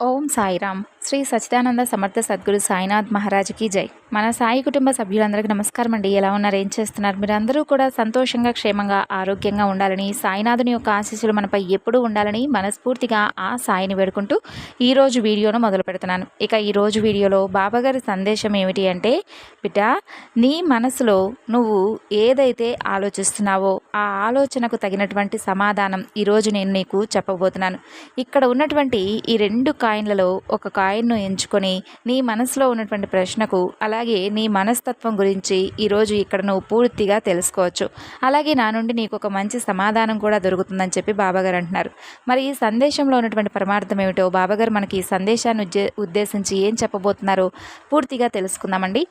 ఓం సాయిరామ్. శ్రీ సచిదానంద సమర్థ సద్గురు సాయినాథ్ మహారాజ్కి జై. మన సాయి కుటుంబ సభ్యులందరికీ నమస్కారం అండి. ఎలా ఉన్నారు? ఏం చేస్తున్నారు? మీరందరూ కూడా సంతోషంగా క్షేమంగా ఆరోగ్యంగా ఉండాలని సాయినాథుని యొక్క ఆశీస్సులు మనపై ఎప్పుడూ ఉండాలని మనస్ఫూర్తిగా ఆ సాయిని వేడుకుంటూ ఈరోజు వీడియోను మొదలు పెడుతున్నాను. ఇక ఈరోజు వీడియోలో బాబాగారి సందేశం ఏమిటి అంటే బిడ్డ నీ మనసులో నువ్వు ఏదైతే ఆలోచిస్తున్నావో ఆ ఆలోచనకు తగినటువంటి సమాధానం ఈరోజు నేను నీకు చెప్పబోతున్నాను. ఇక్కడ ఉన్నటువంటి ఈ రెండు కాయిన్లలో ఒక కాయిన్ లైన్ను ఎంచుకొని నీ మనసులో ఉన్నటువంటి ప్రశ్నకు అలాగే నీ మనస్తత్వం గురించి ఈరోజు ఇక్కడ నువ్వు పూర్తిగా తెలుసుకోవచ్చు. అలాగే నా నుండి నీకు ఒక మంచి సమాధానం కూడా దొరుకుతుందని చెప్పి బాబాగారు అంటున్నారు. మరి ఈ సందేశంలో ఉన్నటువంటి పరమార్థం ఏమిటో బాబాగారు మనకి ఈ సందేశాన్ని ఉద్దే ఉద్దేశించి ఏం చెప్పబోతున్నారో పూర్తిగా తెలుసుకుందామండి.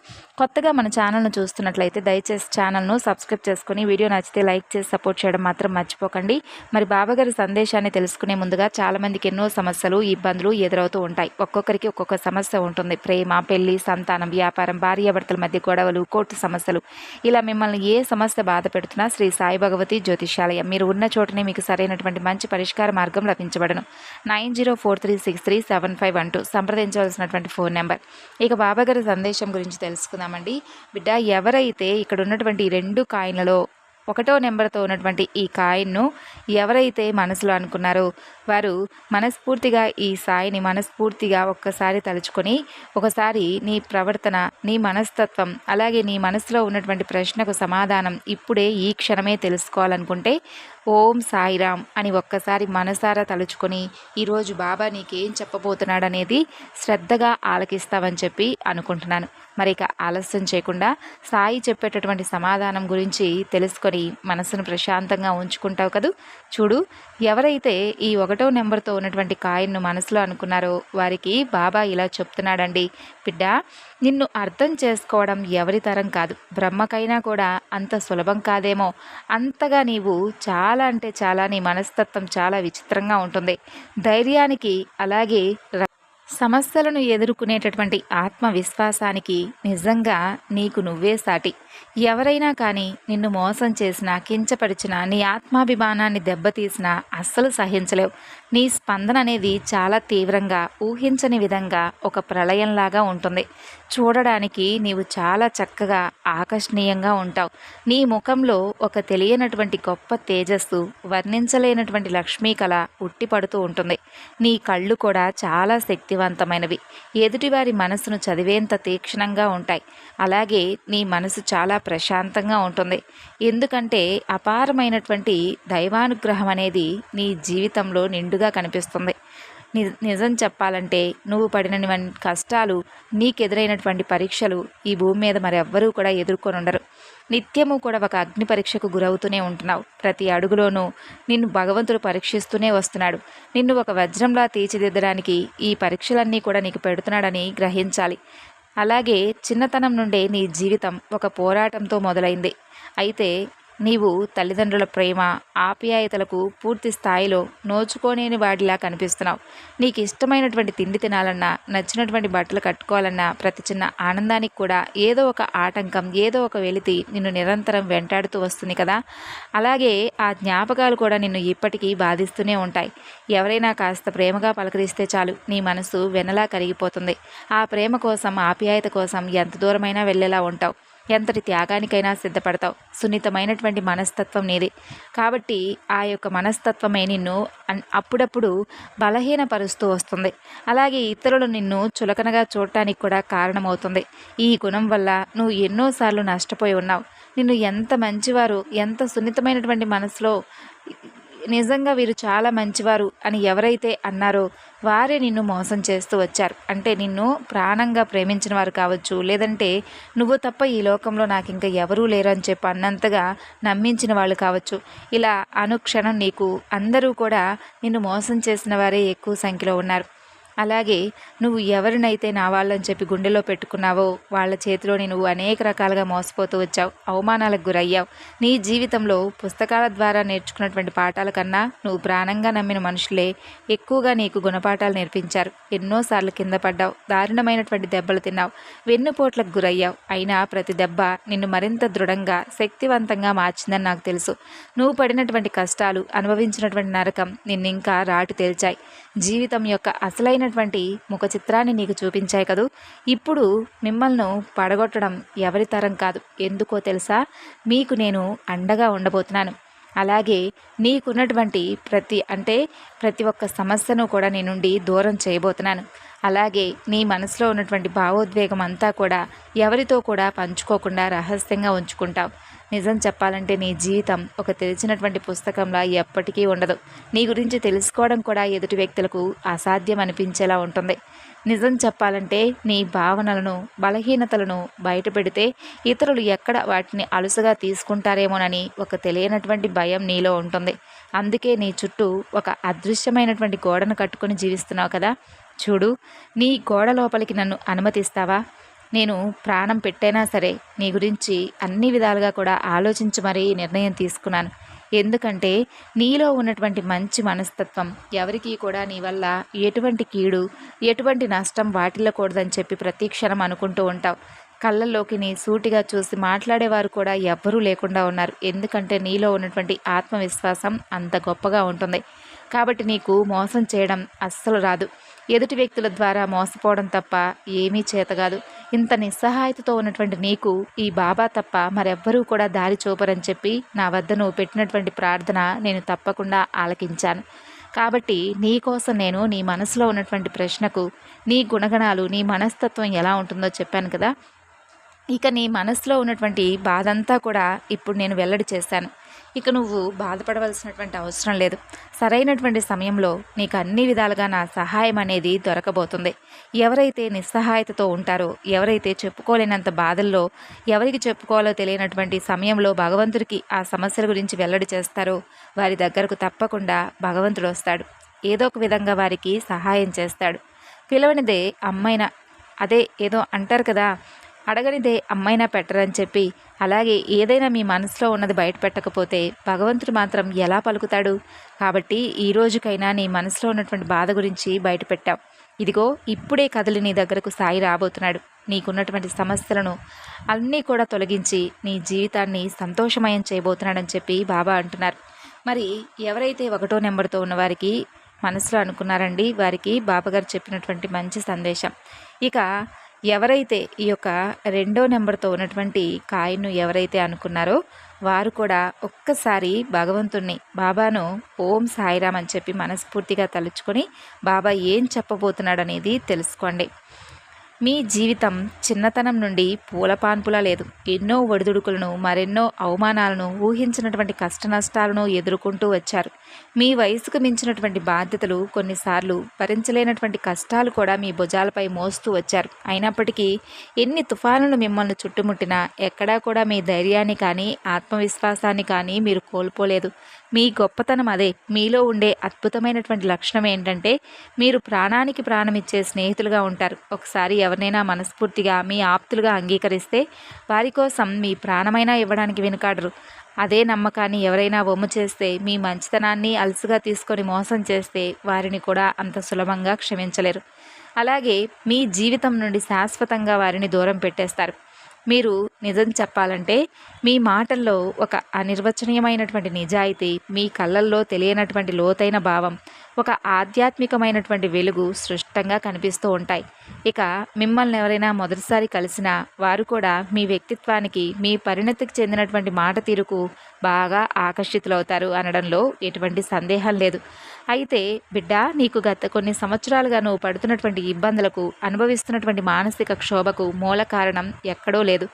కొత్తగా మన ఛానల్ను చూస్తున్నట్లయితే దయచేసి ఛానల్ను సబ్స్క్రైబ్ చేసుకుని వీడియో నచ్చితే లైక్ చేసి సపోర్ట్ చేయడం మాత్రం మర్చిపోకండి. మరి బాబాగారి సందేశాన్ని తెలుసుకునే ముందుగా చాలామందికి ఎన్నో సమస్యలు ఇబ్బందులు ఎదురవుతూ ఉంటాయి. ఒక్కొక్కరికి ఒక్కొక్క సమస్య ఉంటుంది. ప్రేమ పెళ్ళి సంతానం వ్యాపారం భార్యాభర్తల మధ్య గొడవలు కోర్టు సమస్యలు. ఇలా మిమ్మల్ని ఏ సమస్య బాధ పెడుతున్నా శ్రీ సాయి భగవతి జ్యోతిషాలయం మీరు ఉన్న చోటనే మీకు సరైనటువంటి మంచి పరిష్కార మార్గం లభించబడను. Nine zero four three six three seven five one two సంప్రదించవలసినటువంటి phone number. ఇక బాబాగారి సందేశం గురించి తెలుసుకుందామండి. బిడ్డ ఎవరైతే ఇక్కడ ఉన్నటువంటి రెండు కాయిన్లలో ఒకటో నెంబర్తో ఉన్నటువంటి ఈ కాయిన్ను ఎవరైతే మనసులో అనుకున్నారో వారు మనస్ఫూర్తిగా ఈ సాయిని మనస్ఫూర్తిగా ఒక్కసారి తలుచుకొని ఒకసారి నీ ప్రవర్తన నీ మనస్తత్వం అలాగే నీ మనసులో ఉన్నటువంటి ప్రశ్నకు సమాధానం ఇప్పుడే ఈ క్షణమే తెలుసుకోవాలనుకుంటే ఓం సాయిరామ్ అని ఒక్కసారి మనసారా తలుచుకొని ఈరోజు బాబా నీకేం చెప్పబోతున్నాడనేది శ్రద్ధగా ఆలకిస్తావని చెప్పి అనుకుంటున్నాను. మరి ఇక ఆలస్యం చేయకుండా సాయి చెప్పేటటువంటి సమాధానం గురించి తెలుసుకొని మనసును ప్రశాంతంగా ఉంచుకుంటావు కదూ? చూడు ఎవరైతే ఈ ఒకటో నెంబర్తో ఉన్నటువంటి కాయిన్ను మనసులో అనుకున్నారో వారికి బాబా ఇలా చెప్తున్నాడండి. బిడ్డ నిన్ను అర్థం చేసుకోవడం ఎవరి తరం కాదు. బ్రహ్మకైనా కూడా అంత సులభం కాదేమో. అంతగా నీవు చాలా అంటే చాలా నీ మనస్తత్వం చాలా విచిత్రంగా ఉంటుంది. ధైర్యానికి అలాగే సమస్యలను ఎదుర్కొనేటటువంటి ఆత్మవిశ్వాసానికి నిజంగా నీకు నువ్వే సాటి. ఎవరైనా కానీ నిన్ను మోసం చేసినా కించపరిచినా నీ ఆత్మాభిమానాన్ని దెబ్బతీసినా అస్సలు సహించలేవు. నీ స్పందన అనేది చాలా తీవ్రంగా ఊహించని విధంగా ఒక ప్రళయంలాగా ఉంటుంది. చూడడానికి నీవు చాలా చక్కగా ఆకర్షణీయంగా ఉంటావు. నీ ముఖంలో ఒక తెలియనటువంటి గొప్ప తేజస్సు వర్ణించలేనటువంటి లక్ష్మీ కళ ఉట్టిపడుతూ ఉంటుంది. నీ కళ్ళు కూడా చాలా శక్తి శక్తివంతమైనవి. ఎదుటివారి మనసును చదివేంత తీక్షణంగా ఉంటాయి. అలాగే నీ మనసు చాలా ప్రశాంతంగా ఉంటుంది. ఎందుకంటే అపారమైనటువంటి దైవానుగ్రహం అనేది నీ జీవితంలో నిండుగా కనిపిస్తుంది. నిజం చెప్పాలంటే నువ్వు పడిన కష్టాలు నీకెదురైనటువంటి పరీక్షలు ఈ భూమి మీద మరెవ్వరూ కూడా ఎదుర్కొని ఉండరు నిత్యము కూడా ఒక అగ్ని పరీక్షకు గురవుతూనే ఉంటున్నావు. ప్రతి అడుగులోనూ నిన్ను భగవంతుడు పరీక్షిస్తూనే వస్తున్నాడు. నిన్ను ఒక వజ్రంలా తీర్చిదిద్దడానికి ఈ పరీక్షలన్నీ కూడా నీకు పెడుతున్నాడని గ్రహించాలి. అలాగే చిన్నతనం నుండే నీ జీవితం ఒక పోరాటంతో మొదలైంది. అయితే నీవు తల్లిదండ్రుల ప్రేమ ఆప్యాయతలకు పూర్తి స్థాయిలో నోచుకోలేని వాడిలా కనిపిస్తున్నావు. నీకు ఇష్టమైనటువంటి తిండి తినాలన్నా నచ్చినటువంటి బట్టలు కట్టుకోవాలన్నా ప్రతి చిన్న ఆనందానికి కూడా ఏదో ఒక ఆటంకం ఏదో ఒక వెలితి నిన్ను నిరంతరం వెంటాడుతూ వస్తుంది కదా. అలాగే ఆ జ్ఞాపకాలు కూడా నిన్ను ఇప్పటికీ బాధిస్తూనే ఉంటాయి. ఎవరైనా కాస్త ప్రేమగా పలకరిస్తే చాలు నీ మనసు వెనలా కరిగిపోతుంది. ఆ ప్రేమ కోసం ఆప్యాయత కోసం ఎంత దూరమైనా వెళ్ళేలా ఉంటావు. ఎంతటి త్యాగానికైనా సిద్ధపడతావు. సున్నితమైనటువంటి మనస్తత్వం నీది. కాబట్టి ఆ యొక్క మనస్తత్వమే నిన్ను అప్పుడప్పుడు బలహీనపరుస్తూ వస్తుంది. అలాగే ఇతరులు నిన్ను చులకనగా చూడటానికి కూడా కారణమవుతుంది. ఈ గుణం వల్ల నువ్వు ఎన్నోసార్లు నష్టపోయి ఉన్నావు. నిన్ను ఎంత మంచివారు ఎంత సున్నితమైనటువంటి మనసులో నిజంగా వీరు చాలా మంచివారు అని ఎవరైతే అన్నారో వారే నిన్ను మోసం చేస్తూ వచ్చారు. అంటే నిన్ను ప్రాణంగా ప్రేమించిన వారు కావచ్చు లేదంటే నువ్వు తప్ప ఈ లోకంలో నాకు ఇంకా ఎవరూ లేరు అని చెప్పి అన్నంతగా నమ్మించిన వాళ్ళు కావచ్చు. ఇలా అనుక్షణం నీకు అందరూ కూడా నిన్ను మోసం చేసిన వారే ఎక్కువ సంఖ్యలో ఉన్నారు. అలాగే నువ్వు ఎవరినైతే నా వాళ్ళని చెప్పి గుండెలో పెట్టుకున్నావో వాళ్ళ చేతిలోని నువ్వు అనేక రకాలుగా మోసపోతూ వచ్చావు అవమానాలకు గురయ్యావు. నీ జీవితంలో పుస్తకాల ద్వారా నేర్చుకున్నటువంటి పాఠాల కన్నా నువ్వు ప్రాణంగా నమ్మిన మనుషులే ఎక్కువగా నీకు గుణపాఠాలు నేర్పించారు. ఎన్నోసార్లు కింద పడ్డావు దారుణమైనటువంటి దెబ్బలు తిన్నావు వెన్నుపోట్లకు గురయ్యావు. అయినా ప్రతి దెబ్బ నిన్ను మరింత దృఢంగా శక్తివంతంగా మార్చిందని నాకు తెలుసు. నువ్వు పడినటువంటి కష్టాలు అనుభవించినటువంటి నరకం నిన్ను ఇంకా రాటు తేల్చాయి. జీవితం యొక్క అసలైనటువంటి ముఖ చిత్రాన్ని నీకు చూపించాయి కదూ. ఇప్పుడు మిమ్మల్ని పడగొట్టడం ఎవరి తరం కాదు. ఎందుకో తెలుసా? మీకు నేను అండగా ఉండబోతున్నాను. అలాగే నీకున్నటువంటి ప్రతి అంటే ప్రతి ఒక్క సమస్యను కూడా నీ నుండి దూరం చేయబోతున్నాను. అలాగే నీ మనసులో ఉన్నటువంటి భావోద్వేగం అంతా కూడా ఎవరితో కూడా పంచుకోకుండా రహస్యంగా ఉంచుకుంటావు. నిజం చెప్పాలంటే నీ జీవితం ఒక తెలిసినటువంటి పుస్తకంలా ఎప్పటికీ ఉండదు. నీ గురించి తెలుసుకోవడం కూడా ఎదుటి వ్యక్తులకు అసాధ్యం అనిపించేలా ఉంటుంది. నిజం చెప్పాలంటే నీ భావనలను బలహీనతలను బయటపెడితే ఇతరులు ఎక్కడ వాటిని అలుసుగా తీసుకుంటారేమోనని ఒక తెలియనటువంటి భయం నీలో ఉంటుంది. అందుకే నీ చుట్టూ ఒక అదృశ్యమైనటువంటి గోడను కట్టుకొని జీవిస్తున్నావు కదా. చూడు నీ గోడ లోపలికి నన్ను అనుమతిస్తావా? నేను ప్రాణం పెట్టైనా సరే నీ గురించి అన్ని విధాలుగా కూడా ఆలోచించి మరీ నిర్ణయం తీసుకున్నాను. ఎందుకంటే నీలో ఉన్నటువంటి మంచి మనస్తత్వం ఎవరికీ కూడా నీ వల్ల ఎటువంటి కీడు ఎటువంటి నష్టం వాటిల్లకూడదని చెప్పి ప్రతి క్షణం అనుకుంటూ ఉంటావు. కళ్ళల్లోకి నీ సూటిగా చూసి మాట్లాడేవారు కూడా ఎవ్వరూ లేకుండా ఉన్నారు. ఎందుకంటే నీలో ఉన్నటువంటి ఆత్మవిశ్వాసం అంత గొప్పగా ఉంటుంది. కాబట్టి నీకు మోసం చేయడం అస్సలు రాదు. ఎదుటి వ్యక్తుల ద్వారా మోసపోవడం తప్ప ఏమీ చేతగాదు ఇంత నిస్సహాయతతో ఉన్నటువంటి నీకు ఈ బాబా తప్ప మరెవ్వరూ కూడా దారి చూపరని చెప్పి నా వద్ద నువ్వు పెట్టినటువంటి ప్రార్థన నేను తప్పకుండా ఆలకించాను. కాబట్టి నీ కోసం నేను నీ మనసులో ఉన్నటువంటి ప్రశ్నకు నీ గుణగణాలు నీ మనస్తత్వం ఎలా ఉంటుందో చెప్పాను కదా ఇక నీ మనసులో ఉన్నటువంటి బాధ అంతా కూడా ఇప్పుడు నేను వెల్లడి చేశాను. ఇక నువ్వు బాధపడవలసినటువంటి అవసరం లేదు. సరైనటువంటి సమయంలో నీకు అన్ని విధాలుగా నా సహాయం అనేది దొరకబోతుంది. ఎవరైతే నిస్సహాయతతో ఉంటారో ఎవరైతే చెప్పుకోలేనంత బాధల్లో ఎవరికి చెప్పుకోవాలో తెలియనటువంటి సమయంలో భగవంతుడికి ఆ సమస్యల గురించి వెల్లడి చేస్తారో వారి దగ్గరకు తప్పకుండా భగవంతుడు వస్తాడు. ఏదో ఒక విధంగా వారికి సహాయం చేస్తాడు. పిలవనిదే అమ్మైన అదే ఏదో అంటారు కదా అడగనిదే అమ్మైనా పెట్టరని చెప్పి. అలాగే ఏదైనా మీ మనసులో ఉన్నది బయట పెట్టకపోతే భగవంతుడు మాత్రం ఎలా పలుకుతాడు? కాబట్టి ఈ రోజుకైనా నీ మనసులో ఉన్నటువంటి బాధ గురించి బయట పెట్టావు ఇదిగో ఇప్పుడే కదిలి నీ దగ్గరకు సాయి రాబోతున్నాడు. నీకున్నటువంటి సమస్యలను అన్నీ కూడా తొలగించి నీ జీవితాన్ని సంతోషమయం చేయబోతున్నాడని చెప్పి బాబా అంటున్నారు. మరి ఎవరైతే ఒకటో నెంబర్తో ఉన్నవారికి మనసులో అనుకున్నారండి వారికి బాబాగారు చెప్పినటువంటి మంచి సందేశం. ఇక ఎవరైతే ఈ యొక్క రెండో నెంబర్తో ఉన్నటువంటి కాయిన్ను ఎవరైతే అనుకున్నారో వారు కూడా ఒక్కసారి భగవంతుణ్ణి బాబాను ఓం సాయిరామ్ అని చెప్పి మనస్ఫూర్తిగా తలుచుకొని బాబా ఏం చెప్పబోతున్నాడు అనేది తెలుసుకోండి. మీ జీవితం చిన్నతనం నుండి పూలపాన్పులా లేదు. ఎన్నో ఒడిదుడుకులను మరెన్నో అవమానాలను ఊహించినటువంటి కష్ట నష్టాలను ఎదుర్కొంటూ వచ్చారు. మీ వయసుకు మించినటువంటి బాధ్యతలు కొన్నిసార్లు భరించలేనటువంటి కష్టాలు కూడా మీ భుజాలపై మోస్తూ వచ్చారు. అయినప్పటికీ ఎన్ని తుఫానులు మిమ్మల్ని చుట్టుముట్టినా ఎక్కడా కూడా మీ ధైర్యాన్ని కానీ ఆత్మవిశ్వాసాన్ని కానీ మీరు కోల్పోలేదు. మీ గొప్పతనం అదే. మీలో ఉండే అద్భుతమైనటువంటి లక్షణం ఏంటంటే మీరు ప్రాణానికి ప్రాణం ఇచ్చే స్నేహితులుగా ఉంటారు. ఒకసారి ఎవరినైనా మనస్ఫూర్తిగా మీ ఆప్తులుగా అంగీకరిస్తే వారి కోసం మీ ప్రాణమైనా ఇవ్వడానికి వెనుకాడరు. అదే నమ్మకాన్ని ఎవరైనా వమ్ము చేస్తే మీ మంచితనాన్ని అలసుగా తీసుకొని మోసం చేస్తే వారిని కూడా అంత సులభంగా క్షమించలేరు. అలాగే మీ జీవితం నుండి శాశ్వతంగా వారిని దూరం పెట్టేస్తారు. మీరు నిజం చెప్పాలంటే మీ మాటల్లో ఒక అనిర్వచనీయమైనటువంటి నిజాయితీ మీ కళ్ళల్లో తెలియనటువంటి లోతైన భావం ఒక ఆధ్యాత్మికమైనటువంటి వెలుగు స్పష్టంగా కనిపిస్తూ ఉంటాయి. ఇక మిమ్మల్ని ఎవరైనా మొదటిసారి కలిసినా వారు కూడా మీ వ్యక్తిత్వానికి మీ పరిణతికి చెందినటువంటి మాట తీరుకు బాగా ఆకర్షితులవుతారు అనడంలో ఎటువంటి సందేహం లేదు. అయితే బిడ్డ నీకు గత కొన్ని సంవత్సరాలుగా నువ్వు పడుతున్నటువంటి ఇబ్బందులకు అనుభవిస్తున్నటువంటి మానసిక క్షోభకు మూల కారణం ఎక్కడో లేదు.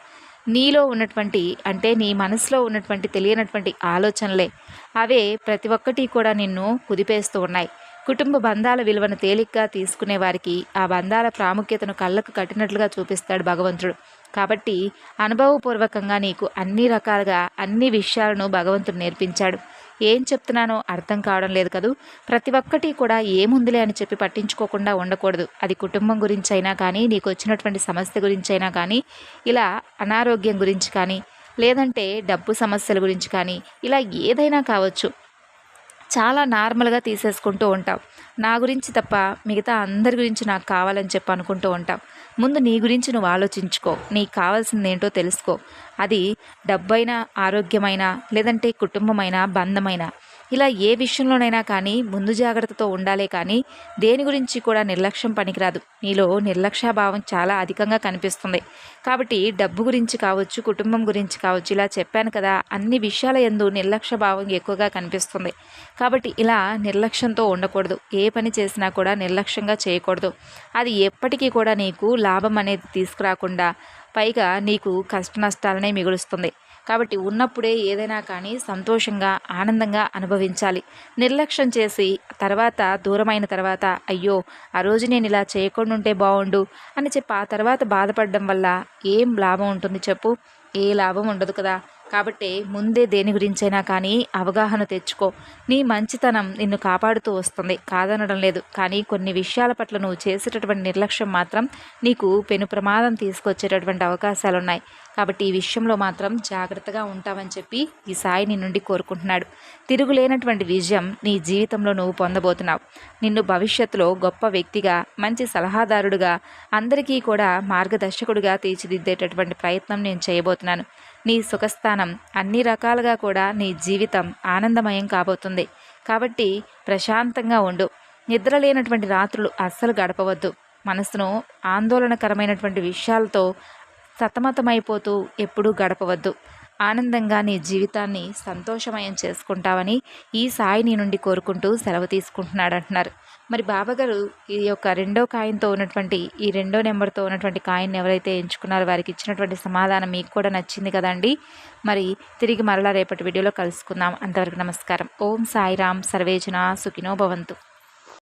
నీలో ఉన్నటువంటి అంటే నీ మనసులో ఉన్నటువంటి తెలియనటువంటి ఆలోచనలే. అవే ప్రతి ఒక్కటి కూడా నిన్ను కుదిపేస్తూ ఉన్నాయి. కుటుంబ బంధాల విలువను తేలిగ్గా తీసుకునే వారికి ఆ బంధాల ప్రాముఖ్యతను కళ్ళకు కట్టినట్లుగా చూపిస్తాడు భగవంతుడు. కాబట్టి అనుభవపూర్వకంగా నీకు అన్ని రకాలుగా అన్ని విషయాలను భగవంతుడు నేర్పించాడు. ఏం చెప్తున్నానో అర్థం కావడం లేదు కదూ? ప్రతి ఒక్కటి కూడా ఏముందిలే అని చెప్పి పట్టించుకోకుండా ఉండకూడదు. అది కుటుంబం గురించి అయినా కానీ నీకు వచ్చినటువంటి సమస్య గురించి అయినా కానీ ఇలా అనారోగ్యం గురించి కానీ లేదంటే డబ్బు సమస్యల గురించి కానీ ఇలా ఏదైనా కావచ్చు. చాలా నార్మల్గా తీసేసుకుంటూ ఉంటాం. నా గురించి తప్ప మిగతా అందరి గురించి నాకు కావాలని చెప్పి అనుకుంటూ ఉంటాం. ముందు నీ గురించి నువ్వు ఆలోచించుకో. నీకు కావాల్సింది ఏంటో తెలుసుకో. అది డబ్బైనా ఆరోగ్యమైనా లేదంటే కుటుంబమైనా బంధమైనా. ఇలా ఏ విషయంలోనైనా కానీ ముందు జాగ్రత్తతో ఉండాలే కానీ దేని గురించి కూడా నిర్లక్ష్యం పనికిరాదు. నీలో నిర్లక్ష్యభావం చాలా అధికంగా కనిపిస్తుంది. కాబట్టి డబ్బు గురించి కావచ్చు కుటుంబం గురించి కావచ్చు ఇలా చెప్పాను కదా అన్ని విషయాల ఎందు నిర్లక్ష్య భావం ఎక్కువగా కనిపిస్తుంది. కాబట్టి ఇలా నిర్లక్ష్యంతో ఉండకూడదు. ఏ పని చేసినా కూడా నిర్లక్ష్యంగా చేయకూడదు. అది ఎప్పటికీ కూడా నీకు లాభం అనేది తీసుకురాకుండా పైగా నీకు కష్ట నష్టాలనే మిగులుస్తుంది. కాబట్టి ఉన్నప్పుడే ఏదైనా కానీ సంతోషంగా ఆనందంగా అనుభవించాలి. నిర్లక్ష్యం చేసి తర్వాత దూరమైన తర్వాత అయ్యో ఆ రోజు నేను ఇలా చేయకుండా ఉంటే బాగుండు అని చెప్పి ఆ తర్వాత బాధపడడం వల్ల ఏం లాభం ఉంటుంది చెప్పు? ఏ లాభం ఉండదు కదా. కాబట్టి ముందే దేని గురించైనా కానీ అవగాహన తెచ్చుకో. నీ మంచితనం నిన్ను కాపాడుతూ వస్తుంది. కాదనడం లేదు. కానీ కొన్ని విషయాల పట్ల నువ్వు చేసేటటువంటి నిర్లక్ష్యం మాత్రం నీకు పెను ప్రమాదం తీసుకొచ్చేటటువంటి అవకాశాలు ఉన్నాయి కాబట్టి ఈ విషయంలో మాత్రం జాగ్రత్తగా ఉంటావని చెప్పి ఈ సాయి నీ నుండి కోరుకుంటున్నాడు. తిరుగులేనటువంటి విజయం నీ జీవితంలో నువ్వు పొందబోతున్నావు. నిన్ను భవిష్యత్తులో గొప్ప వ్యక్తిగా మంచి సలహాదారుడుగా అందరికీ కూడా మార్గదర్శకుడుగా తీర్చిదిద్దేటటువంటి ప్రయత్నం నేను చేయబోతున్నాను. నీ సుఖస్థానం అన్ని రకాలుగా కూడా నీ జీవితం ఆనందమయం కాబోతుంది. కాబట్టి ప్రశాంతంగా ఉండు. నిద్ర లేనటువంటి రాత్రులు అస్సలు గడపవద్దు. మనసును ఆందోళనకరమైనటువంటి విషయాలతో సతమతమైపోతూ ఎప్పుడూ గడపవద్దు. ఆనందంగా నీ జీవితాన్ని సంతోషమయం చేసుకుంటావని ఈ సాయి నీ నుండి కోరుకుంటూ సెలవు తీసుకుంటున్నాడు అంటున్నారు మరి బాబాగారు ఈ యొక్క రెండో కాయిన్తో ఉన్నటువంటి ఈ రెండో నెంబర్తో ఉన్నటువంటి కాయిన్ ఎవరైతే ఎంచుకున్నారో వారికి ఇచ్చినటువంటి సమాధానం మీకు కూడా నచ్చింది కదండి. మరి తిరిగి మరలా రేపటి వీడియోలో కలుసుకుందాం. అంతవరకు నమస్కారం. ఓం సాయిరామ్ సర్వేజన సుఖినో భవంతు.